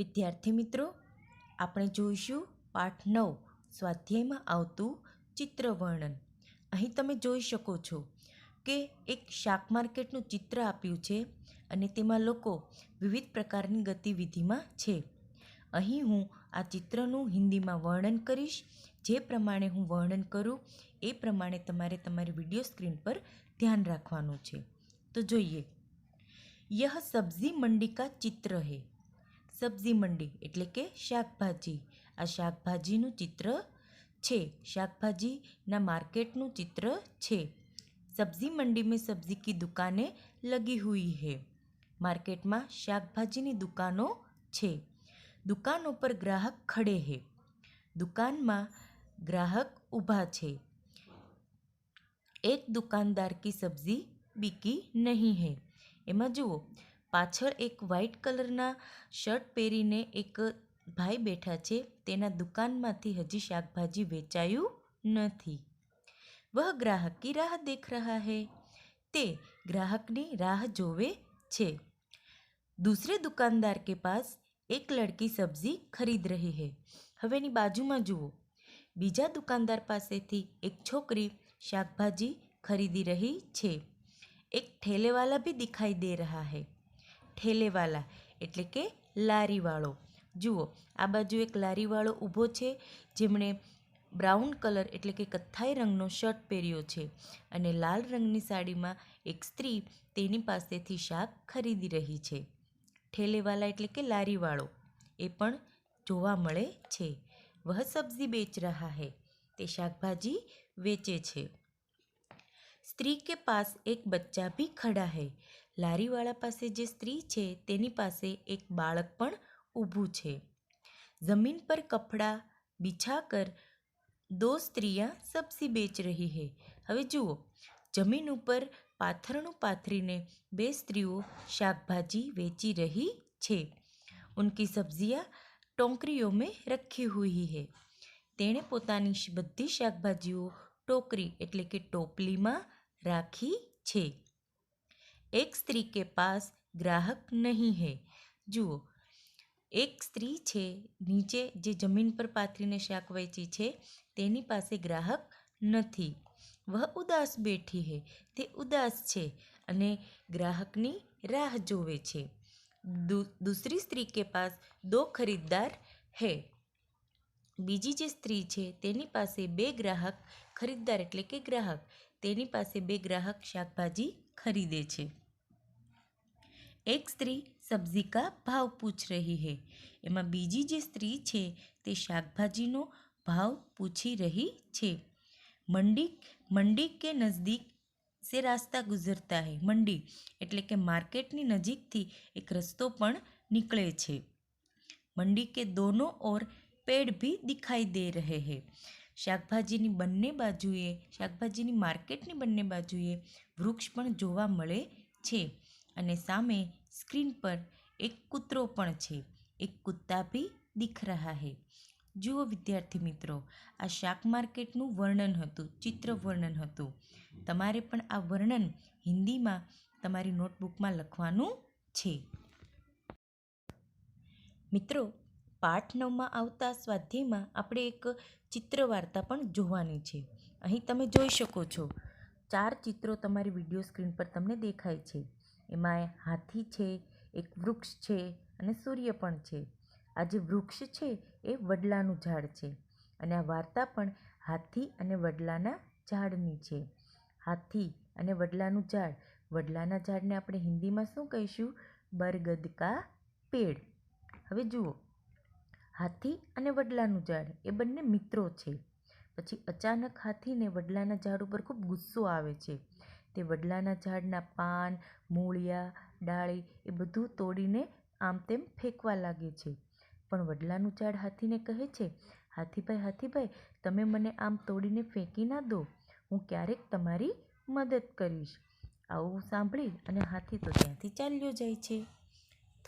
વિદ્યાર્થી મિત્રો, આપણે જોઈશું પાઠ નવ, સ્વાધ્યાયમાં આવતું ચિત્ર વર્ણન અહીં તમે જોઈ શકો છો કે એક શાક માર્કેટનું ચિત્ર આપ્યું છે અને તેમાં લોકો વિવિધ પ્રકારની ગતિવિધિમાં છે. અહીં હું આ ચિત્રનું હિન્દીમાં વર્ણન કરીશ. જે પ્રમાણે હું વર્ણન કરું, એ પ્રમાણે તમારે તમારી વીડિયો સ્ક્રીન પર ધ્યાન રાખવાનું છે. તો જોઈએ. યહ સબ્જી મંડી કા ચિત્ર હૈ? સબ્જી મંડી એટલે કે શાકભાજી. આ શાકભાજીનું ચિત્ર છે. શાકભાજીના માર્કેટનું ચિત્ર છે. સબ્જી મંડી મેં સબ્જી કી દુકાને લગી હુઈ હે. માર્કેટમાં શાકભાજીની દુકાનો છે. દુકાન ઉપર ગ્રાહક ખડે હે. દુકાનમાં ગ્રાહક ઊભા છે. એક દુકાનદાર કી સબ્જી બીકી નહીં હે. એમાં જુઓ પાછળ એક વ્હાઈટ કલરના શર્ટ પહેરીને એક ભાઈ બેઠા છે તેના દુકાનમાંથી હજી શાકભાજી વેચાયું નથી વહ ગ્રાહક કી રાહ દેખ રહા હૈ તે ગ્રાહકની રાહ જોવે છે दूसरे दुकानदार के पास એક લડકી સબ્જી ખરીદ રહી હૈ હવે એની બાજુમાં જુઓ બીજા દુકાનદાર પાસેથી એક છોકરી શાકભાજી ખરીદી રહી છે એક ઠેલેવાલા ભી દિખાઈ દે રહા હૈ ઠેલેવાલા, એટલે કે લારીવાળો. જુઓ, આ બાજુ એક લારીવાળો ઊભો છે, જેમણે બ્રાઉન કલર એટલે કે કથ્થાઈ રંગનો શર્ટ પહેર્યો છે અને લાલ રંગની સાડીમાં એક સ્ત્રી તેની પાસેથી શાક ખરીદી રહી છે. ઠેલેવાલા એટલે કે લારીવાળો, એ પણ જોવા મળે છે. વહ સબ્જી બેચ રહા હૈ, તે શાકભાજી વેચે છે. સ્ત્રી કે પાસ એક બચ્ચા ભી ખડા હૈ. લારીવાળા પાસે જે સ્ત્રી છે, તેની પાસે એક બાળક પણ ઊભું છે. જમીન પર કપડાં, બિછાકર દો સ્ત્રીયા સબ્જી બેચ રહી હૈ. હવે જુઓ, જમીન ઉપર પાથરણું પાથરીને બે સ્ત્રીઓ શાકભાજી વેચી રહી છે. ઉનકી સબ્જીયા ટોકરીઓ મેં રખી હુઈ હૈ. તેણે પોતાની બધી શાકભાજીઓ ટોકરી એટલે કે ટોપલીમાં રાખી છે. એક સ્ત્રી કે પાસ ગ્રાહક નહીં હે. જુઓ, એક સ્ત્રી છે, નીચે જે જમીન પર પાથરીને શાક વેચી છે, તેની પાસે ગ્રાહક નથી. વહ ઉદાસ બેઠી હે, તે ઉદાસ છે અને ગ્રાહકની રાહ જોવે છે. દૂસરી સ્ત્રી કે પાસ દો ખરીદદાર હે. બીજી જે સ્ત્રી છે, તેની પાસે બે ગ્રાહક ખરીદદાર એટલે કે ગ્રાહક. તેની પાસે બે ગ્રાહક શાકભાજી ખરીદે છે. એક સ્ત્રી સબ્જી કા ભાવ પૂછ રહી હૈ. એમાં બીજી જે સ્ત્રી છે, તે શાકભાજીનો ભાવ પૂછી રહી છે. મંડી મંડી કે નજદીક સે રાસ્તા ગુજરતા હૈ? મંડી એટલે કે માર્કેટની નજીકથી એક રસ્તો પણ નીકળે છે. મંડી કે દોનો ઓર પેડ ભી દિખાઈ દે રહે હૈ. શાકભાજીની બંને બાજુએ, શાકભાજીની માર્કેટની બંને બાજુએ વૃક્ષ પણ જોવા મળે છે અને સામે સ્ક્રીન પર એક કૂતરો પણ છે. એક કુત્તા ભી દિખ રહા હે. જુઓ વિદ્યાર્થી મિત્રો, આ શાક માર્કેટનું વર્ણન હતું, ચિત્ર વર્ણન હતું. તમારે પણ આ વર્ણન હિન્દીમાં તમારી નોટબુકમાં લખવાનું છે. મિત્રો પાઠ નવમાં આવતા સ્વાધ્યાયમાં આપણે એક ચિત્ર વાર્તા પણ જોવાની છે. અહીં તમે જોઈ શકો છો, ચાર ચિત્રો તમારી વીડિયો સ્ક્રીન પર તમને દેખાય છે. એમાં હાથી છે, એક વૃક્ષ છે અને સૂર્ય પણ છે. આ જે વૃક્ષ છે એ વડલાનું ઝાડ છે અને આ વાર્તા પણ હાથી અને વડલાના ઝાડની છે. હાથી અને વડલાનું ઝાડ, વડલાના ઝાડને આપણે હિન્દીમાં શું કહીશું? બરગદ કા પેડ. હવે જુઓ. હાથી અને વડલાનું ઝાડ, એ બંને મિત્રો છે. પછી અચાનક હાથીને વડલાના ઝાડ ઉપર ખૂબ ગુસ્સો આવે છે. તે વડલાના ઝાડના પાન, મૂળિયા, ડાળી એ બધું તોડીને આમ તેમ ફેંકવા લાગે છે. પણ વડલાનું ઝાડ હાથીને કહે છે, હાથીભાઈ હાથીભાઈ, તમે મને આમ તોડીને ફેંકી ના દો. હું ક્યારેક તમારી મદદ કરીશ. આવું સાંભળી અને હાથી તો ત્યાંથી ચાલ્યો જાય છે.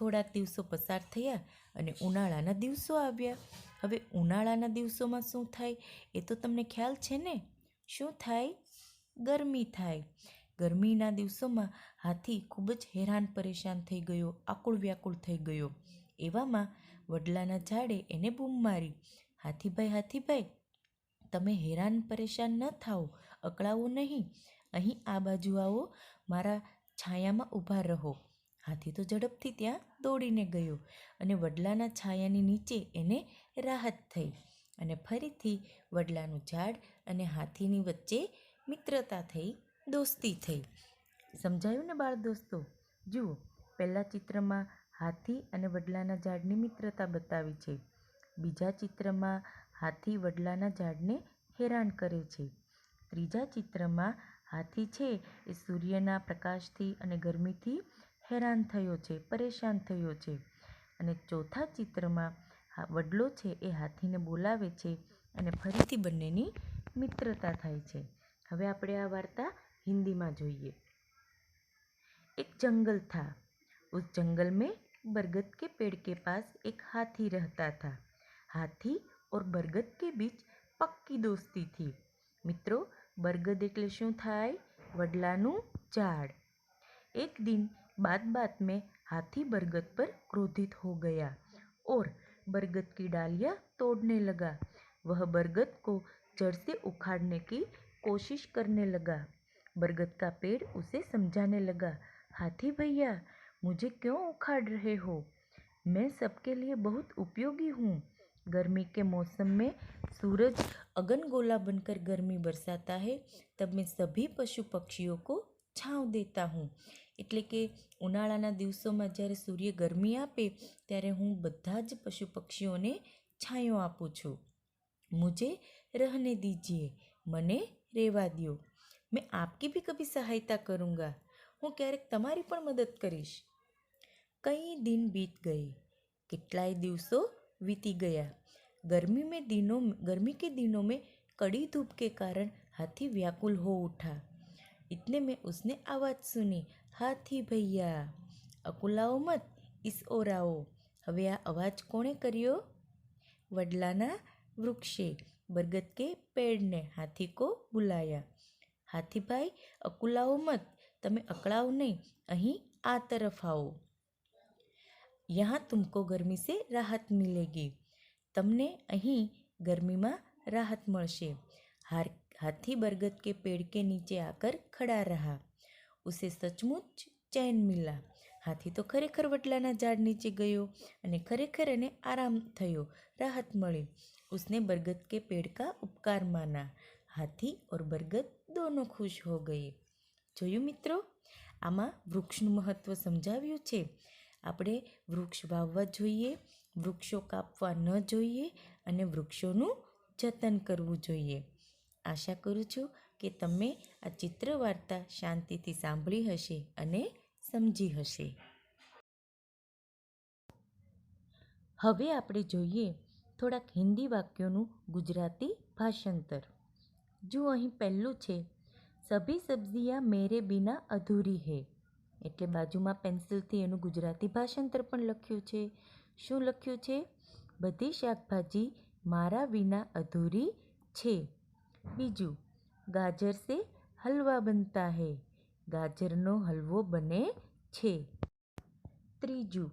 થોડાક દિવસો પસાર થયા અને ઉનાળાના દિવસો આવ્યા. હવે ઉનાળાના દિવસોમાં શું થાય એ તો તમને ખ્યાલ છે ને? શું થાય? ગરમી થાય. ગરમીના દિવસોમાં હાથી ખૂબ જ હેરાન પરેશાન થઈ ગયો આકુળ વ્યાકુળ થઈ ગયો. એવામાં વડલાના ઝાડે એને બૂમ મારી. હાથીભાઈ હાથીભાઈ, તમે હેરાન પરેશાન ન થાઓ, અકળાવો નહીં. અહીં આ બાજુ આવો, મારા છાયામાં ઊભા રહો. હાથી તો ઝડપથી ત્યાં દોડીને ગયો અને વડલાના છાયાની નીચે એને રાહત થઈ અને ફરીથી વડલાનું ઝાડ અને હાથીની વચ્ચે મિત્રતા થઈ, દોસ્તી થઈ. સમજાયું ને બાળ દોસ્તો? જુઓ, પહેલાં ચિત્રમાં હાથી અને વડલાના ઝાડની મિત્રતા બતાવી છે. બીજા ચિત્રમાં હાથી વડલાના ઝાડને હેરાન કરે છે. ત્રીજા ચિત્રમાં હાથી છે એ સૂર્યના પ્રકાશથી અને ગરમીથી હેરાન થયો છે પરેશાન થયો છે અને ચોથા ચિત્રમાં હા વડલો છે એ હાથીને બોલાવે છે અને ફરીથી બંનેની મિત્રતા થાય છે હવે આપણે આ વાર્તા હિન્દીમાં જોઈએ एक जंगल था उस जंगल में बरगद के पेड़ के पास एक हाथी रहता था हाथी और बरगद के बीच પક્કી દોસ્તી थी મિત્રો બરગદ એટલે શું થાય વડલાનું ઝાડ एक दिन बात बात में हाथी बरगद पर क्रोधित हो गया और बरगद की डालियाँ तोड़ने लगा। वह बरगद को जड़ से उखाड़ने की कोशिश करने लगा। बरगद का पेड़ उसे समझाने लगा, हाथी भैया, मुझे क्यों उखाड़ रहे हो? मैं सबके लिए बहुत उपयोगी हूँ। गर्मी के मौसम में सूरज अगन गोला बनकर गर्मी बरसाता है, तब मैं सभी पशु पक्षियों को छाँव देता हूँ। એટલે કે ઉનાળાના દિવસોમાં જ્યારે સૂર્ય ગરમી આપે, ત્યારે હું બધા જ પશુ પક્ષીઓને છાંયો આપું છું. મુજે રહને દીજીએ, મને રહેવા દો મેં આપકી ભી કભી સહાયતા કરૂંગા. હું ક્યારેક તમારી પણ મદદ કરીશ. કઈ દિન બીત ગઈ. કેટલાય દિવસો વીતી ગયા. ગરમી મેં દિનો, ગરમી કે દિનો મેં કડી ધૂપ કે કારણ હાથી વ્યાકુલ હો ઉઠા. इतने में उसने आवाज़ सुनी हाथी भैया અકુલાઓ મત ઇસ ઓર આવો હવે આ અવાજ કોણે કર્યો વડલાના વૃક્ષે બરગદ કે પેડને હાથી કો બુલાયા હાથીભાઈ અકુલાઓ મત તમે અકળાવ નહીં અહીં આ તરફ આવો યહાં તુમકો ગરમી સે રાહત મિલેગી તમને અહીં ગરમીમાં રાહત મળશે હાર हाथी बरगद के पेड़ के नीचे आकर खड़ा रहा उसे सचमुच चैन मिला હાથી તો ખરેખર વડલાના ઝાડ નીચે ગયો અને ખરેખર એને આરામ થયો રાહત મળી उसने बरगद के पेड़ का उपकार माना હાથી ઓર બરગદ દોનો ખુશ હો ગયે જોયું મિત્રો આમાં વૃક્ષનું મહત્ત્વ સમજાવ્યું છે આપણે વૃક્ષ વાવવા જોઈએ વૃક્ષો કાપવા ન જોઈએ અને વૃક્ષોનું જતન કરવું જોઈએ આશા કરું છું કે તમે આ ચિત્ર વાર્તા શાંતિથી સાંભળી હશે અને સમજી હશે. હવે આપણે જોઈએ થોડાક હિન્દી વાક્યોનું ગુજરાતી ભાષાંતર. જો અહીં પહેલું છે, સભી સબ્જીયા મેરે બિના અધૂરી હે. એટલે બાજુમાં પેન્સિલથી એનું ગુજરાતી ભાષાંતર પણ લખ્યું છે. શું લખ્યું છે? બધી શાકભાજી મારા વિના અધૂરી છે. બીજું ગાજર સે હલવા બનતા હૈ ગાજરનો હલવો બને છે ત્રીજું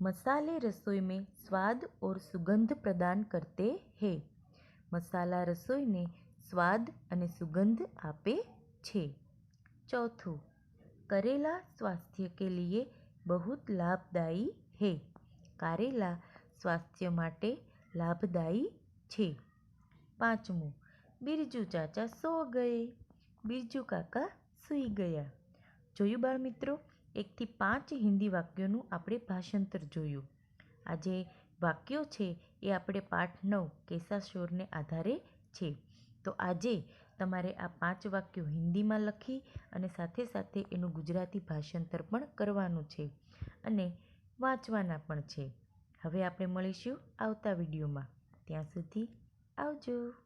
મસાલે રસોઈ में स्वाद और सुगंध प्रदान करते हैं મસાલા રસોઈને સ્વાદ અને સુગંધ આપે છે ચોથું करेला स्वास्थ्य के लिए बहुत लाभदायी है કારેલા સ્વાસ્થ્ય માટે લાભદાયી છે પાંચમું બિરજુ ચાચા સો ગયે. બિરજુ કાકા સૂઈ ગયા. જોયું બાળ મિત્રો એકથી પાંચ હિન્દી વાક્યોનું આપણે ભાષાંતર જોયું. આજે વાક્યો છે એ આપણે પાઠ નવ કેસા શોરને આધારે છે. તો આજે તમારે આ પાંચ વાક્યો હિન્દીમાં લખી અને સાથે સાથે એનું ગુજરાતી ભાષાંતર પણ કરવાનું છે અને વાંચવાના પણ છે. હવે આપણે મળીશું આવતા વિડીયોમાં. ત્યાં સુધી આવજો.